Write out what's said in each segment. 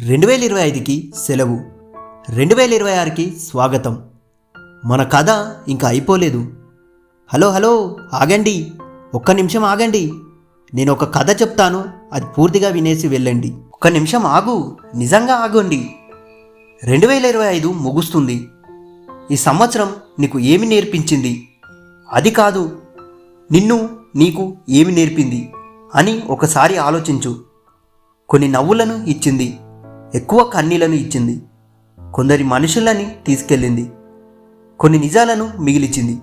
రెండు వేల ఇరవై ఐదుకి సెలవు. రెండు వేల ఇరవై ఆరుకి స్వాగతం. మన కథ ఇంకా అయిపోలేదు. హలో హలో ఆగండి. ఒక్క నిమిషం ఆగండి. నేను ఒక కథ చెప్తాను అది పూర్తిగా వినేసి వెళ్ళండి. ఒక్క నిమిషం ఆగు నిజంగా ఆగండి. రెండు వేల ఇరవై ఐదు ముగుస్తుంది. ఈ సంవత్సరం నీకు ఏమి నేర్పించింది? అది కాదు నిన్ను నీకు ఏమి నేర్పింది? అని ఒకసారి ఆలోచించు. కొన్ని నవ్వులను ఇచ్చింది. ఎక్కువ కన్నీలను ఇచ్చింది. కొందరి మనుషులని తీసుకెళ్ళింది. కొన్ని నిజాలను మిగిలిచింది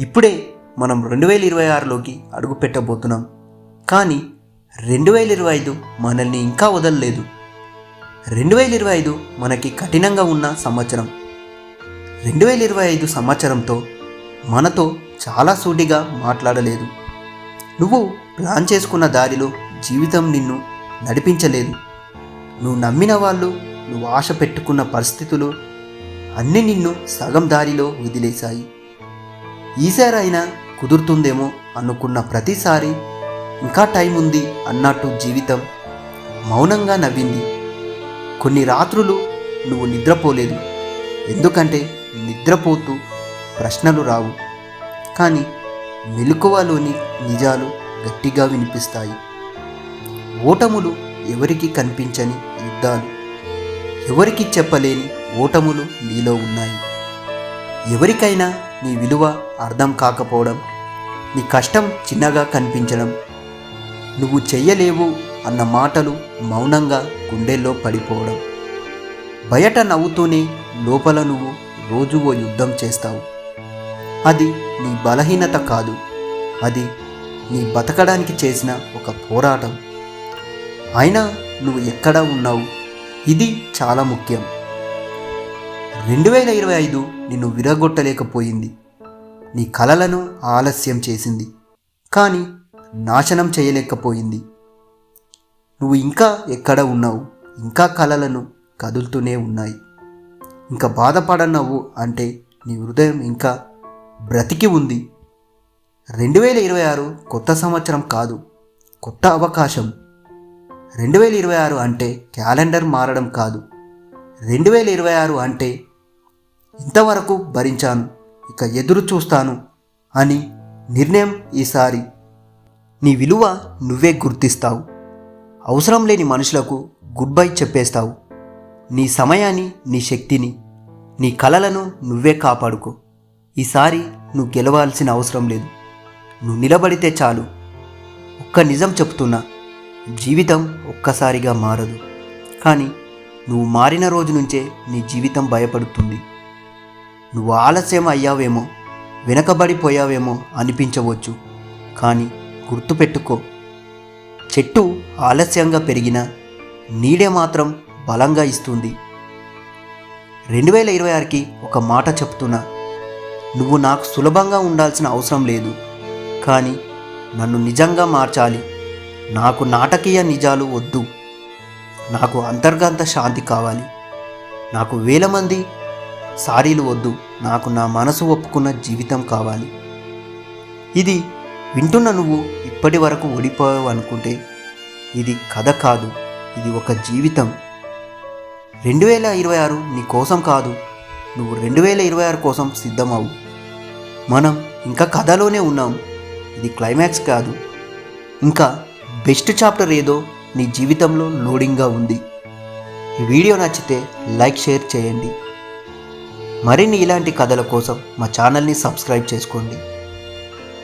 ఇప్పుడే మనం రెండు వేల ఇరవై ఆరులోకి అడుగు పెట్టబోతున్నాం. కానీ రెండు వేల ఇరవై ఐదు మనల్ని ఇంకా వదలలేదు. రెండు వేల ఇరవై ఐదు మనకి కఠినంగా ఉన్న సంవత్సరం. రెండు వేల ఇరవై ఐదు సంవత్సరంతో మనతో చాలా సూటిగా మాట్లాడలేదు. నువ్వు ప్లాన్ చేసుకున్న దారిలో జీవితం నిన్ను నడిపించలేదు. నువ్వు నమ్మిన వాళ్ళు నువ్వు ఆశ పెట్టుకున్న పరిస్థితులు అన్నీ నిన్ను సగం దారిలో వదిలేశాయి. ఈసారైనా కుదురుతుందేమో అనుకున్న ప్రతిసారి ఇంకా టైం ఉంది అన్నట్టు జీవితం మౌనంగా నవ్వింది. కొన్ని రాత్రులు నువ్వు నిద్రపోలేదు. ఎందుకంటే నిద్రపోతూ ప్రశ్నలు రావు. కానీ మెలకువలోని నిజాలు గట్టిగా వినిపిస్తాయి. ఓటములు ఎవరికి కనిపించని యుద్ధాలు. ఎవరికి చెప్పలేని ఓటములు నీలో ఉన్నాయి. ఎవరికైనా నీ విలువ అర్థం కాకపోవడం నీ కష్టం చిన్నగా కనిపించడం నువ్వు చెయ్యలేవు అన్న మాటలు మౌనంగా గుండెల్లో పడిపోవడం. బయట నవ్వుతూనే లోపల నువ్వు రోజు ఓ యుద్ధం చేస్తావు. అది నీ బలహీనత కాదు. అది నీ బతకడానికి చేసిన ఒక పోరాటం. అయినా నువ్వు ఎక్కడ ఉన్నావు? ఇది చాలా ముఖ్యం. రెండు వేల ఇరవై ఐదు నిన్ను విరగొట్టలేకపోయింది. నీ కలలను ఆలస్యం చేసింది. కానీ నాశనం చేయలేకపోయింది. నువ్వు ఇంకా ఎక్కడ ఉన్నావు? ఇంకా కలలను కదులుతూనే ఉన్నాయి. ఇంకా బాధపడనవ్వు అంటే నీ హృదయం ఇంకా బ్రతికి ఉంది. రెండు వేల ఇరవై ఆరు కొత్త సంవత్సరం కాదు. కొత్త అవకాశం. రెండు వేల ఇరవై ఆరు అంటే క్యాలెండర్ మారడం కాదు. రెండు వేల ఇరవై ఆరు అంటే ఇంతవరకు భరించాను ఇక ఎదురు చూస్తాను అని నిర్ణయం ఈసారి. నీ విలువ నువ్వే గుర్తిస్తావు. అవసరం లేని మనుషులకు గుడ్ బై చెప్పేస్తావు. నీ సమయాన్ని నీ శక్తిని నీ కలలను నువ్వే కాపాడుకో. ఈసారి నువ్వు గెలవాల్సిన అవసరం లేదు. నువ్వు నిలబడితే చాలు. ఒక్క నిజం చెప్తున్నా. జీవితం ఒక్కసారిగా మారదు. కానీ నువ్వు మారిన రోజు నుంచే నీ జీవితం భయపడుతుంది. నువ్వు ఆలస్యం అయ్యావేమో వెనకబడిపోయావేమో అనిపించవచ్చు. కానీ గుర్తుపెట్టుకో చెట్టు ఆలస్యంగా పెరిగిన నీడే మాత్రం బలంగా ఇస్తుంది. రెండు వేల ఇరవై ఆరుకి ఒక మాట చెప్తున్నా నువ్వు నాకు సులభంగా ఉండాల్సిన అవసరం లేదు. కానీ నన్ను నిజంగా మార్చాలి. నాకు నాటకీయ నిజాలు వద్దు. నాకు అంతర్గత శాంతి కావాలి. నాకు వేల మంది సారీలు వద్దు. నాకు నా మనసు ఒప్పుకున్న జీవితం కావాలి. ఇది వింటున్న నువ్వు ఇప్పటి వరకు ఓడిపోయావు అనుకుంటే ఇది కథ కాదు. ఇది ఒక జీవితం. రెండు వేల ఇరవై ఆరు నీ కోసం కాదు. నువ్వు రెండు వేల ఇరవై ఆరు కోసం సిద్ధమవు. మనం ఇంకా కథలోనే ఉన్నాం. ఇది క్లైమాక్స్ కాదు. ఇంకా బెస్ట్ చాప్టర్ ఏదో నీ జీవితంలో లోడింగ్గా ఉంది. ఈ వీడియో నచ్చితే లైక్ షేర్ చేయండి. మరిన్ని ఇలాంటి కథల కోసం మా ఛానల్ని సబ్స్క్రైబ్ చేసుకోండి.